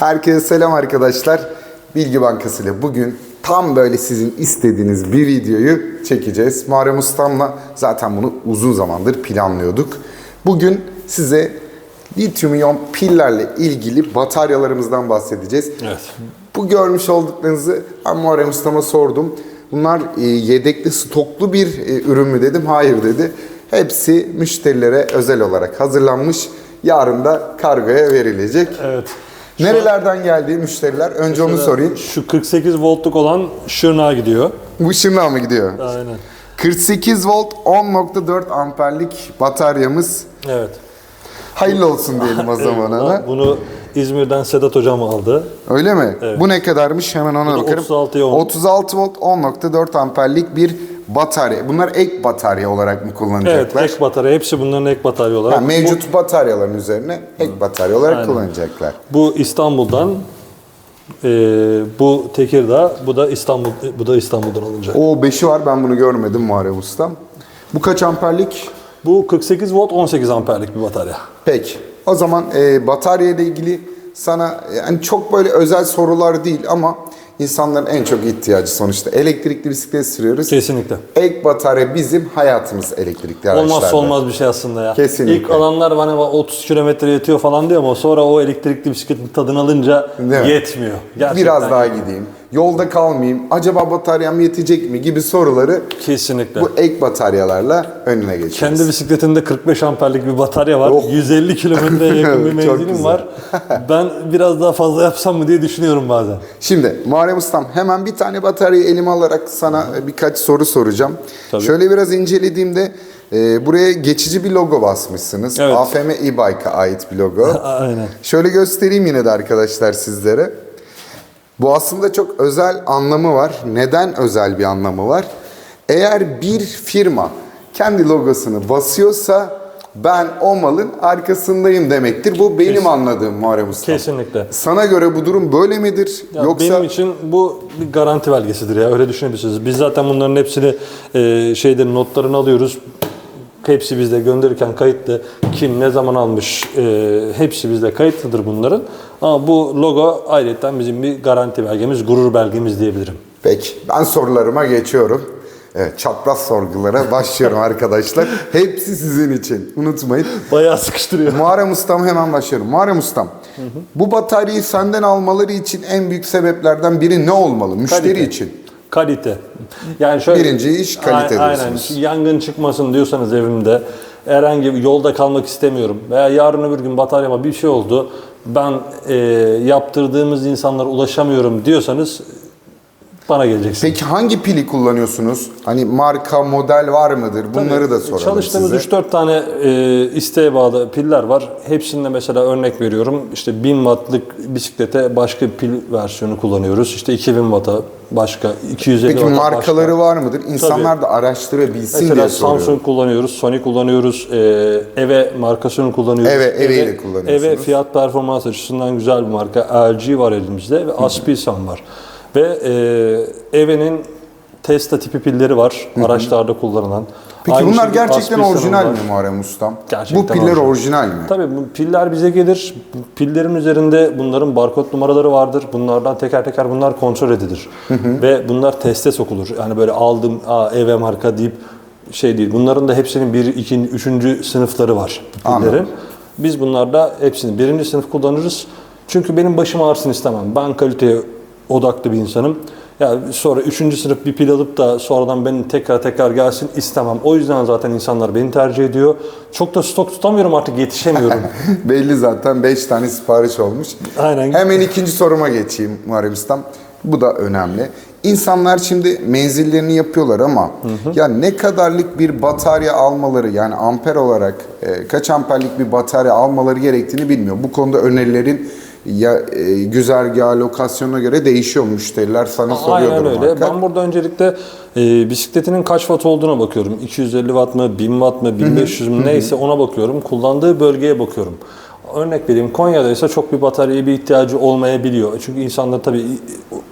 Herkese selam arkadaşlar. Bilgi Bankası ile bugün tam böyle sizin istediğiniz bir videoyu çekeceğiz. Muharrem Ustam'la zaten bunu uzun zamandır planlıyorduk. Bugün size lityum iyon pillerle ilgili bataryalarımızdan bahsedeceğiz. Evet. Bu görmüş olduklarınızı ben Muharrem Ustam'a sordum. Bunlar e, yedekli stoklu bir e, ürün mü dedim. Hayır dedi. Hepsi müşterilere özel olarak hazırlanmış. Yarın da kargoya verilecek. Evet. Nerelerden geldi müşteriler? Önce onu sorayım. Şu 48 voltluk olan Şırnak'a gidiyor. Bu Şırnak'a mı gidiyor? Aynen. 48 volt 10.4 amperlik bataryamız. Evet. Hayırlı olsun diyelim o zaman ona. Bunu İzmir'den Sedat hocam aldı. Öyle mi? Bu ne kadarmış? Hemen ona Bu bakarım. 36'ya 10. 36 volt 10.4 amperlik bir batarya. Bunlar ek batarya olarak mı Evet, kullanacaklar? ek batarya. Hepsi bunların ek batarya olarak. Ha, mevcut bataryaların üzerine ek batarya olarak kullanacaklar. Bu İstanbul'dan, e, bu Tekirdağ, bu da İstanbul, bu da İstanbul'dan alınacak. O 5'i var ben bunu görmedim Muharrem Ustam. Bu kaç amperlik? Bu 48 volt 18 amperlik bir batarya. Peki. O zaman e, batarya ile ilgili sana yani çok böyle özel sorular değil ama insanların en çok ihtiyacı sonuçta. Elektrikli bisiklet sürüyoruz. Kesinlikle. Ek batarya bizim hayatımız elektrikli araçlarda. Olmazsa olmaz bir şey aslında ya. Kesinlikle. İlk alanlar bana bak 30 kilometre yetiyor falan diyor ama sonra o elektrikli bisikletin tadını alınca yetmiyor. Gerçekten Biraz daha gideyim. Yolda kalmayayım. Acaba bataryam yetecek mi gibi soruları Kesinlikle. bu ek bataryalarla önüne geçiyoruz. Kendi bisikletinde 45 amperlik bir batarya var. Oh. 150 kilometreye yakın bir menzilim var. Ben biraz daha fazla yapsam mı diye düşünüyorum bazen. Şimdi Muharrem Ustam hemen bir tane bataryayı elime alarak sana birkaç soru soracağım. Tabii. Şöyle biraz incelediğimde e, buraya geçici bir logo basmışsınız. Evet. AFM e-bike'a ait bir logo. Aynen. Şöyle göstereyim yine de arkadaşlar sizlere. Bu aslında çok özel anlamı var. Neden özel bir anlamı var? Eğer bir firma kendi logosunu basıyorsa ben o malın arkasındayım demektir. Bu benim anladığım Muharrem Usta. Kesinlikle. Sana göre bu durum böyle midir? Ya Yoksa Benim için bu bir garanti belgesidir ya öyle düşünebilirsiniz. Biz zaten bunların hepsini e, şeylerin notlarını alıyoruz. Hepsi bizde gönderirken kayıtlı. Kim ne zaman almış e, hepsi bizde kayıtlıdır bunların. Ama bu logo ayrıca bizim bir garanti belgemiz, gurur belgemiz diyebilirim. Peki ben sorularıma geçiyorum. Evet çapraz sorgulara başlıyorum arkadaşlar. Hepsi sizin için. Unutmayın. Bayağı sıkıştırıyor. Muharrem Ustam hemen başlıyorum. Muharrem Ustam, bu bataryayı senden almaları için en büyük sebeplerden biri ne olmalı? Müşteri Kalite. için. Kalite. Yani şöyle Birinci iş kalite A- Aynen. diyorsunuz. Yangın çıkmasın diyorsanız evimde herhangi bir yolda kalmak istemiyorum veya yarın öbür gün bataryama bir şey oldu. Ben e, yaptırdığımız insanlara ulaşamıyorum diyorsanız bana geleceksiniz. Peki hangi pili kullanıyorsunuz? Hani marka, model var mıdır? Bunları da soralım Çalıştığımız size. 3-4 tane e, isteğe bağlı piller var. Hepsinde mesela örnek veriyorum. İşte 1000 wattlık bisiklete başka pil versiyonu kullanıyoruz. İşte 2000 watt'a başka, 250 Peki watt'a markaları başka. var mıdır? İnsanlar da araştırabilsin Mesela diye soruyorum. Samsung kullanıyoruz, Sony kullanıyoruz, e, Eve markasını kullanıyoruz. Eve- Eve ile kullanıyorsunuz. Eve fiyat performans açısından güzel bir marka. LG var elimizde ve Aspilsan var. Ve e, Eve'nin Tesla tipi pilleri var. Araçlarda kullanılan. Peki Aynı bunlar şekilde gerçekten orijinal var. mi Muharrem Ustam? Gerçekten bu piller orijinal. orijinal mi? Tabii bu piller bize gelir. Pillerin üzerinde bunların barkod numaraları vardır. Bunlardan teker teker bunlar kontrol edilir. Ve bunlar teste sokulur. Yani böyle aldım aa, eve marka deyip şey değil. Bunların da hepsinin bir, iki, üçüncü sınıfları var pillerin. Anladım. Biz bunlarda hepsini birinci sınıf kullanırız. Çünkü benim başım ağrısın istemem. Ben kaliteye odaklı bir insanım. Ya sonra üçüncü sınıf bir pil alıp da sonradan benim tekrar tekrar gelsin istemem. O yüzden zaten insanlar beni tercih ediyor. Çok da stok tutamıyorum artık yetişemiyorum. Belli zaten 5 tane sipariş olmuş. Aynen. Hemen ikinci soruma geçeyim Muharrem Ustam. Bu da önemli. İnsanlar şimdi menzillerini yapıyorlar ama ya ne kadarlık bir batarya almaları yani amper olarak e, kaç amperlik bir batarya almaları gerektiğini bilmiyor. Bu konuda önerilerin ya e, güzergah, lokasyona göre değişiyor müşteriler sana soruyordur Aynen öyle. muhakkak. Ben burada öncelikle e, bisikletinin kaç watt olduğuna bakıyorum. 250 watt mı, 1000 watt mı, 1500 mü neyse ona bakıyorum. Kullandığı bölgeye bakıyorum. Örnek vereyim Konya'da ise çok bir bataryaya bir ihtiyacı olmayabiliyor. Çünkü insanlar tabii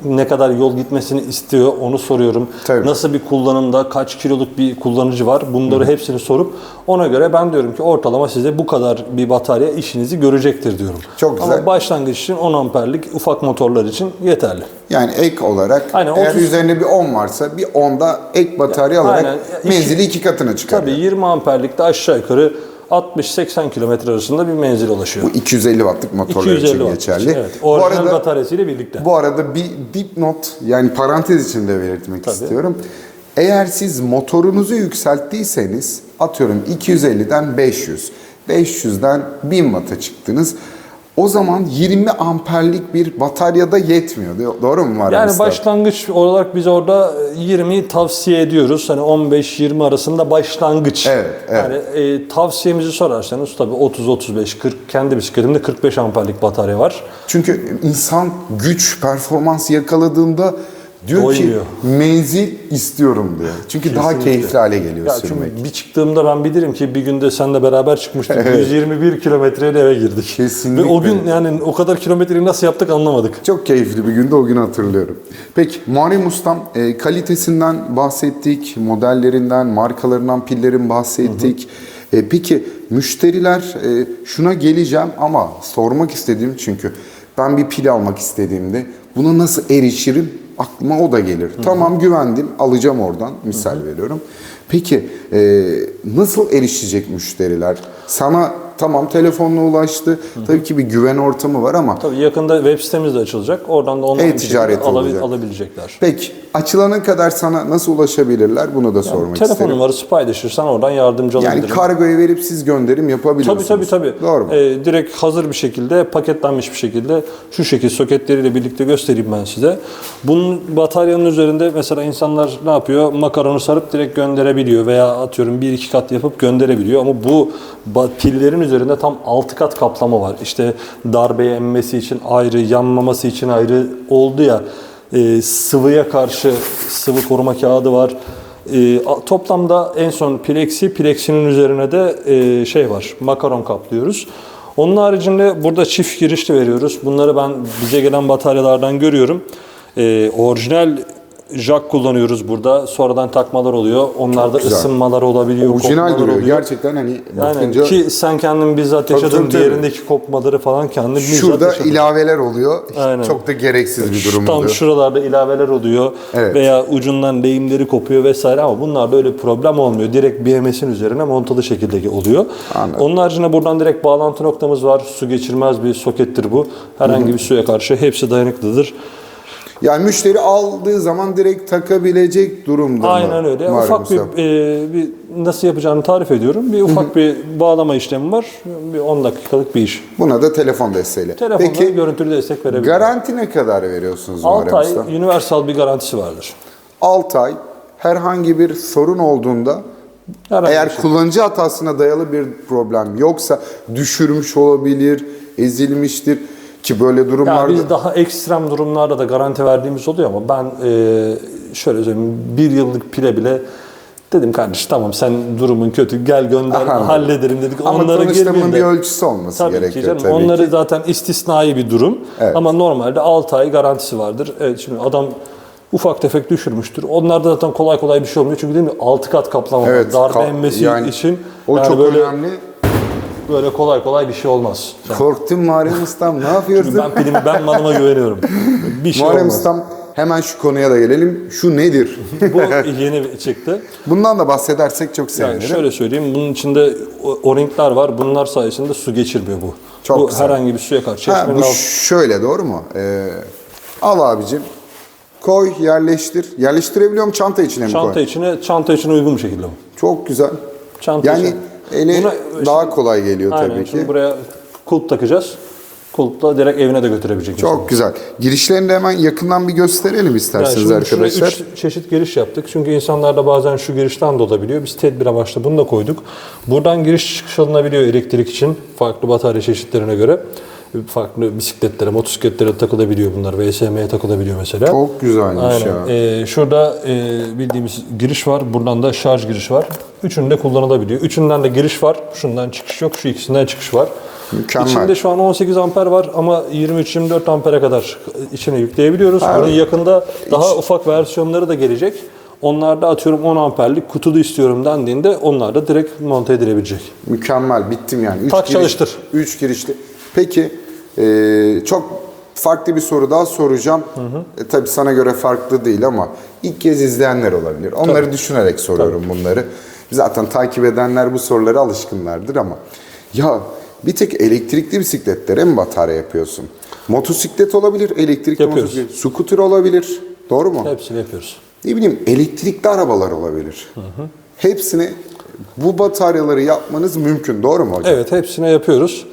ne kadar yol gitmesini istiyor onu soruyorum. Tabii. Nasıl bir kullanımda kaç kiloluk bir kullanıcı var bunları hepsini sorup ona göre ben diyorum ki ortalama size bu kadar bir batarya işinizi görecektir diyorum. Çok güzel. Ama başlangıç için 10 amperlik ufak motorlar için yeterli. Yani ek olarak Aynen, eğer 30 üzerinde bir 10 varsa bir 10'da ek batarya alarak aynen. menzili iki katına çıkarıyor. Tabii 20 amperlikte aşağı yukarı 60-80 kilometre arasında bir menzil ulaşıyor. Bu 250 wattlık motorlar 250 için watt. geçerli. Evet. Bu Orijinal arada bataryasıyla birlikte. Bu arada bir dipnot yani parantez içinde belirtmek Tabii. istiyorum. Eğer siz motorunuzu yükselttiyseniz atıyorum 250'den 500, 500'den 1000 watt'a çıktınız. O zaman 20 amperlik bir bataryada yetmiyor. Do- Doğru mu var? Yani başlangıç olarak biz orada 20 tavsiye ediyoruz. Hani 15-20 arasında başlangıç. Evet, evet. Yani e, tavsiyemizi sorarsanız tabii 30-35, 40 kendi bisikletimde 45 amperlik batarya var. Çünkü insan güç, performans yakaladığında diyor Doymuyor. ki menzil istiyorum diyor. Çünkü daha Kesinlikle. keyifli hale geliyor Ya sürmek. çünkü bir çıktığımda ben bilirim ki bir günde seninle beraber çıkmıştık. 121 kilometreyle eve girdik. Kesinlikle. Ve o gün yani o kadar kilometreyi nasıl yaptık anlamadık. Çok keyifli bir günde o günü hatırlıyorum. Peki Muharrem Ustam e, kalitesinden bahsettik, modellerinden, markalarından pillerin bahsettik. E, peki müşteriler e, şuna geleceğim ama sormak istediğim çünkü ben bir pil almak istediğimde buna nasıl erişirim aklıma o da gelir. Tamam güvendim alacağım oradan misal veriyorum. Peki e, nasıl erişecek müşteriler? Sana tamam telefonla ulaştı. Tabii ki bir güven ortamı var ama Tabii yakında web sitemiz de açılacak. Oradan da online E-ticaret alabil- alabilecekler. Peki açılana kadar sana nasıl ulaşabilirler? Bunu da sormak Telefon isterim. numarası paylaşırsan oradan yardımcı Yani olabilirim. kargoya verip siz gönderim Tabii yapabiliyorsunuz. tabii tabii. Doğru mu? Ee, direkt hazır bir şekilde, paketlenmiş bir şekilde şu şekil soketleriyle birlikte göstereyim ben size. Bunun bataryanın üzerinde mesela insanlar ne yapıyor? Makaronu sarıp direkt gönderebiliyor veya atıyorum bir iki kat yapıp gönderebiliyor ama bu pillerin üzerinde tam 6 kat kaplama var. İşte darbeye emmesi için ayrı, yanmaması için ayrı oldu ya. e, sıvıya karşı sıvı koruma kağıdı var. E, toplamda en son plexi, plexinin üzerine de e, şey var, makaron kaplıyoruz. Onun haricinde burada çift girişli veriyoruz. Bunları ben bize gelen bataryalardan görüyorum. E, orijinal jack kullanıyoruz burada. Sonradan takmalar oluyor. Onlarda güzel. ısınmalar olabiliyor, Orijinal duruyor. oluyor. Gerçekten hani Yani bakınca ki sen kendin bizzat yaşadın. tabii, tabii. Diğerindeki kopmaları falan kendin bizzat şurada yaşadın. ilaveler oluyor. Aynen. Çok da gereksiz bir durum Tam oluyor. şuralarda ilaveler oluyor Evet. veya ucundan lehimleri kopuyor vesaire ama bunlarda öyle bir problem olmuyor. Direkt BMS'in üzerine montalı şekilde oluyor. Anladım. Onun haricinde buradan direkt bağlantı noktamız var. Su geçirmez bir sokettir bu. Herhangi bir suya karşı hepsi dayanıklıdır. Yani müşteri aldığı zaman direkt takabilecek durumda mı? Aynen öyle. Muharrem ufak bir, e, bir nasıl yapacağını tarif ediyorum. Bir ufak bir bağlama işlemi var. Bir 10 dakikalık bir iş. Buna da telefon desteğiyle. Telefonla Peki görüntülü destek verebilirim. garanti ne kadar veriyorsunuz 6 Muharrem ay Usta? universal bir garantisi vardır. 6 ay herhangi bir sorun olduğunda Herhangi bir eğer şey. kullanıcı hatasına dayalı bir problem yoksa düşürmüş olabilir, ezilmiştir ki böyle Ya durumlarda biz daha ekstrem durumlarda da garanti verdiğimiz oluyor ama ben e, şöyle söyleyeyim bir yıllık pile bile dedim kardeş tamam sen durumun kötü gel gönder Anladım. halledelim dedik. ama Onlara girmeyin bir ölçüsü olması Tabii ki gerekiyor canım. tabii Onları ki. zaten istisnai bir durum. Evet. Ama normalde 6 ay garantisi vardır. Evet şimdi adam ufak tefek düşürmüştür. Onlarda zaten kolay kolay bir şey olmuyor. Çünkü değil mi 6 kat kaplama. Evet, Darbe emmesi yani için O yani çok böyle, önemli. Böyle kolay kolay bir şey olmaz. Korktum Muharrem Ustam ne yapıyorsun? Ben pilimi ben malıma güveniyorum. Bir şey Muharrem olmaz. Ustam hemen şu konuya da gelelim. Şu nedir? Bu yeni çıktı. Bundan da bahsedersek çok Yani sevinirim. şöyle söyleyeyim, bunun içinde o-ringler var. Bunlar sayesinde su geçirmiyor bu. Çok bu güzel. herhangi bir suya karşı. Ha, bu alt- şöyle doğru mu? Ee, al abicim. Koy, yerleştir. Yerleştirebiliyorum çanta içine mi çanta koy? içine, çanta içine uygun bir şekilde bu. Çok güzel. Çanta yani içine. Ele Buna- daha kolay geliyor Aynen. tabii ki. Şimdi buraya kulp takacağız. Kulpla direkt evine de götürebilecek. Çok güzel. Girişlerini de hemen yakından bir gösterelim Yani isterseniz şimdi şuraya arkadaşlar. üç çeşit giriş yaptık. Çünkü insanlarda bazen şu girişten de olabiliyor. Biz tedbir amaçlı bunu da koyduk. Buradan giriş çıkış alınabiliyor elektrik için farklı batarya çeşitlerine göre. Farklı bisikletlere, motosikletlere takılabiliyor bunlar. VSM'ye takılabiliyor mesela. Çok güzelmiş Aynen. ya. Ee, şurada e, bildiğimiz giriş var. Buradan da şarj giriş var. Üçünde kullanılabiliyor. Üçünden de giriş var. Şundan çıkış yok. Şu ikisinden çıkış var. Mükemmel. İçinde şu an 18 amper var ama 23-24 ampere kadar içine yükleyebiliyoruz. Bunun yakında daha ufak versiyonları da gelecek. Onlarda atıyorum 10 amperlik kutulu istiyorum dendiğinde onlar da direkt monte edilebilecek. Mükemmel. Bittim yani. Üç Tak, çalıştır. Üç girişli. Peki e, çok farklı bir soru daha soracağım. E, tabii sana göre farklı değil ama ilk kez izleyenler olabilir. Onları düşünerek soruyorum bunları. Zaten takip edenler bu sorulara alışkınlardır ama ya bir tek elektrikli bisikletlere mi batarya yapıyorsun? Motosiklet olabilir, elektrikli Yapıyoruz. motosiklet, scooter olabilir. Doğru mu? Hepsini yapıyoruz. ne bileyim elektrikli arabalar olabilir. Hepsini bu bataryaları yapmanız mümkün. Doğru mu hocam? Evet hepsine yapıyoruz.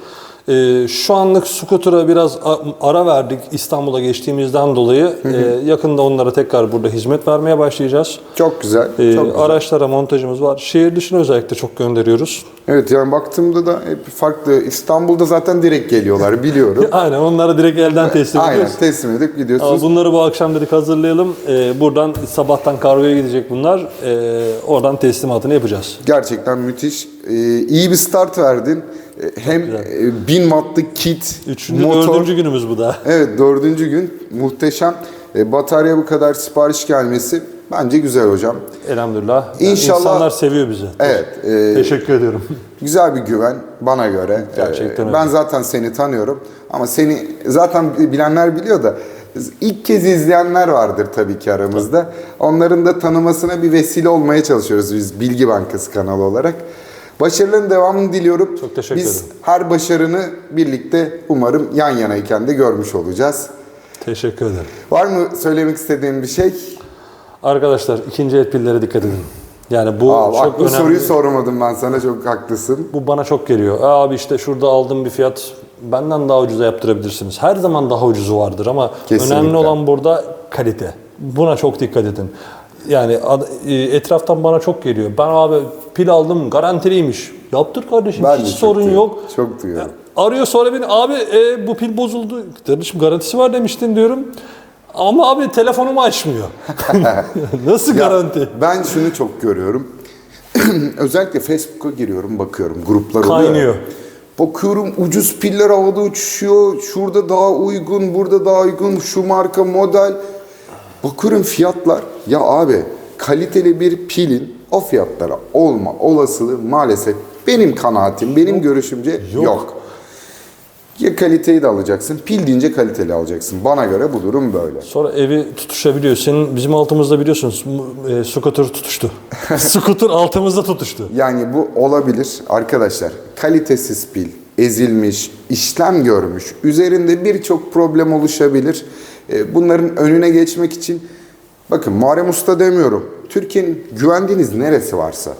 Ee, şu anlık scooter'a biraz ara verdik İstanbul'a geçtiğimizden dolayı. Ee, yakında onlara tekrar burada hizmet vermeye başlayacağız. Çok güzel. Ee, çok güzel. araçlara montajımız var. Şehir dışına özellikle çok gönderiyoruz. Evet yani baktığımda da hep farklı. İstanbul'da zaten direkt geliyorlar biliyorum. Aynen onlara direkt elden teslim Aynen ediyoruz. teslim edip Ama gidiyorsunuz. bunları bu akşam dedik hazırlayalım. Ee, buradan sabahtan kargoya gidecek bunlar. Ee, oradan teslimatını yapacağız. Gerçekten müthiş. Ee, iyi bir start verdin. Ee, hem e, 1000 wattlık kit, Üçüncü, motor. dördüncü günümüz bu da. Evet dördüncü gün muhteşem. Ee, batarya bu kadar sipariş gelmesi bence güzel hocam. Elhamdülillah. İnşallah- insanlar seviyor bizi. Evet. e, Teşekkür ediyorum. Güzel bir güven bana göre. Gerçekten öyle. Ben zaten seni tanıyorum ama seni zaten bilenler biliyor da ilk kez izleyenler vardır tabii ki aramızda. Onların da tanımasına bir vesile olmaya çalışıyoruz biz Bilgi Bankası kanalı olarak. Başarıların devamını diliyorum. Çok teşekkür Biz ederim. her başarını birlikte umarım yan yanayken de görmüş olacağız. Teşekkür ederim. Var mı söylemek istediğin bir şey? Arkadaşlar ikinci el pillere dikkat edin. Yani bu Aa, bak çok bu önemli. soruyu sormadım ben sana çok haklısın. Bu bana çok geliyor. "Aa, Abi işte şurada aldığım bir fiyat benden daha ucuza yaptırabilirsiniz. Her zaman daha ucuzu vardır ama Kesinlikle. önemli olan burada kalite. Buna çok dikkat edin. Yani e, etraftan bana çok geliyor. Ben abi pil aldım garantiliymiş. Yaptır kardeşim Ben hiç sorun duyuyorum, yok. Çok duyuyorum. Arıyor sonra beni abi e, bu pil bozuldu. Kardeşim garantisi var demiştin diyorum. Ama abi telefonumu açmıyor. Nasıl Ya, garanti? Ben şunu çok görüyorum. Özellikle Facebook'a giriyorum, bakıyorum. Gruplar oluyor. Kaynıyor. Bakıyorum ucuz piller havada uçuşuyor. Şurada daha uygun, burada daha uygun. Şu marka, model. Bakıyorum fiyatlar. Ya abi kaliteli bir pilin o fiyatlara olma olasılığı maalesef benim kanaatim, benim görüşümce yok. Ya kaliteyi de alacaksın, pil deyince kaliteli alacaksın. Bana göre bu durum böyle. Sonra evi tutuşabiliyor. Senin bizim altımızda biliyorsunuz e, scooter tutuştu. scooter altımızda tutuştu. Yani bu olabilir arkadaşlar. Kalitesiz pil, ezilmiş, işlem görmüş, üzerinde birçok problem oluşabilir. E, Bunların önüne geçmek için bakın Muharrem Usta demiyorum. Türkiye'nin güvendiğiniz neresi varsa.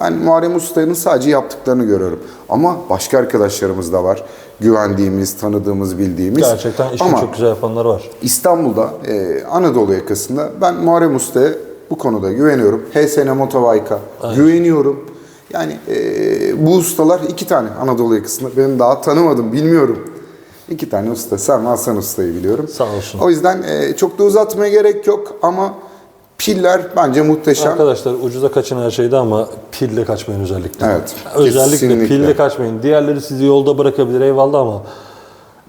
Ben Muharrem Usta'nın sadece yaptıklarını görüyorum. Ama başka arkadaşlarımız da var. Güvendiğimiz, tanıdığımız, bildiğimiz. Gerçekten işini Ama çok güzel yapanlar var. İstanbul'da, e, Anadolu yakasında ben Muharrem Usta'ya bu konuda güveniyorum. HSN Motobayka güveniyorum. Yani e, bu ustalar iki tane Anadolu yakasında. Ben daha tanımadım, bilmiyorum. İki tane usta. Sen ve Hasan Usta'yı biliyorum. Sağ olsun. O yüzden e, çok da uzatmaya gerek yok ama piller bence muhteşem. Arkadaşlar ucuza kaçın her şeyde ama pille kaçmayın özellikle. Evet, Özellikle kesinlikle. pille kaçmayın. Diğerleri sizi yolda bırakabilir eyvallah ama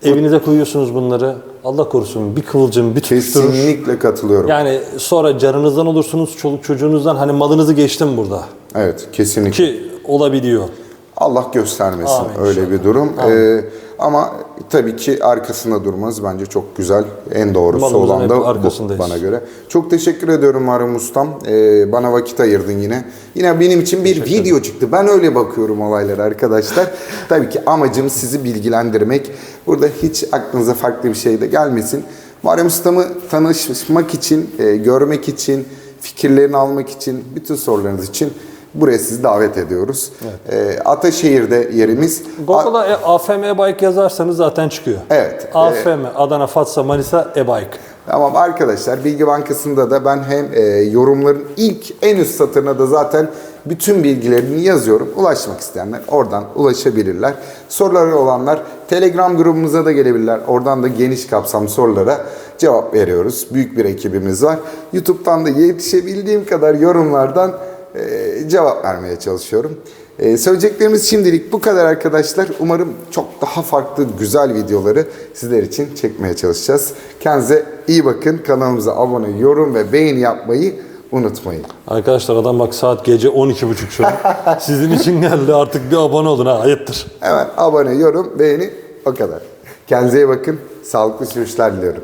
evinize koyuyorsunuz bunları. Allah korusun bir kıvılcım bir tutuşturur. Kesinlikle katılıyorum. Yani sonra canınızdan olursunuz, çoluk çocuğunuzdan hani malınızı geçtim burada. Evet, kesinlikle. Ki olabiliyor. Allah göstermesin Amin öyle inşallah. bir durum. Ee, ama tabii ki arkasında durmanız bence çok güzel. En doğrusu Malımızın olan da bu bana göre. Çok teşekkür ediyorum Muharrem Ustam. Ee, bana vakit ayırdın yine. Yine benim için bir video çıktı. Ben öyle bakıyorum olaylara arkadaşlar. tabii ki amacım sizi bilgilendirmek. Burada hiç aklınıza farklı bir şey de gelmesin. Muharrem Ustam'ı tanışmak için, e, görmek için, fikirlerini almak için, bütün sorularınız için buraya sizi davet ediyoruz. Ee, Ataşehir'de yerimiz. Google'a e, AFM e-bike yazarsanız zaten çıkıyor. Evet. AFM, Adana, Fatsa, Manisa e-bike. Tamam arkadaşlar Bilgi Bankası'nda da ben hem e, yorumların ilk en üst satırına da zaten bütün bilgilerini yazıyorum. Ulaşmak isteyenler oradan ulaşabilirler. Soruları olanlar Telegram grubumuza da gelebilirler. Oradan da geniş kapsam sorulara cevap veriyoruz. Büyük bir ekibimiz var. YouTube'dan da yetişebildiğim kadar yorumlardan e, cevap vermeye çalışıyorum. E, söyleyeceklerimiz şimdilik bu kadar arkadaşlar. Umarım çok daha farklı güzel videoları sizler için çekmeye çalışacağız. Kendinize iyi bakın. Kanalımıza abone, yorum ve beğeni yapmayı unutmayın. Arkadaşlar adam bak saat gece 12.30 şu an. Sizin için geldi artık bir abone olun ha ayıptır. Hemen abone, yorum, beğeni o kadar. Kendinize iyi bakın. Sağlıklı sürüşler diliyorum.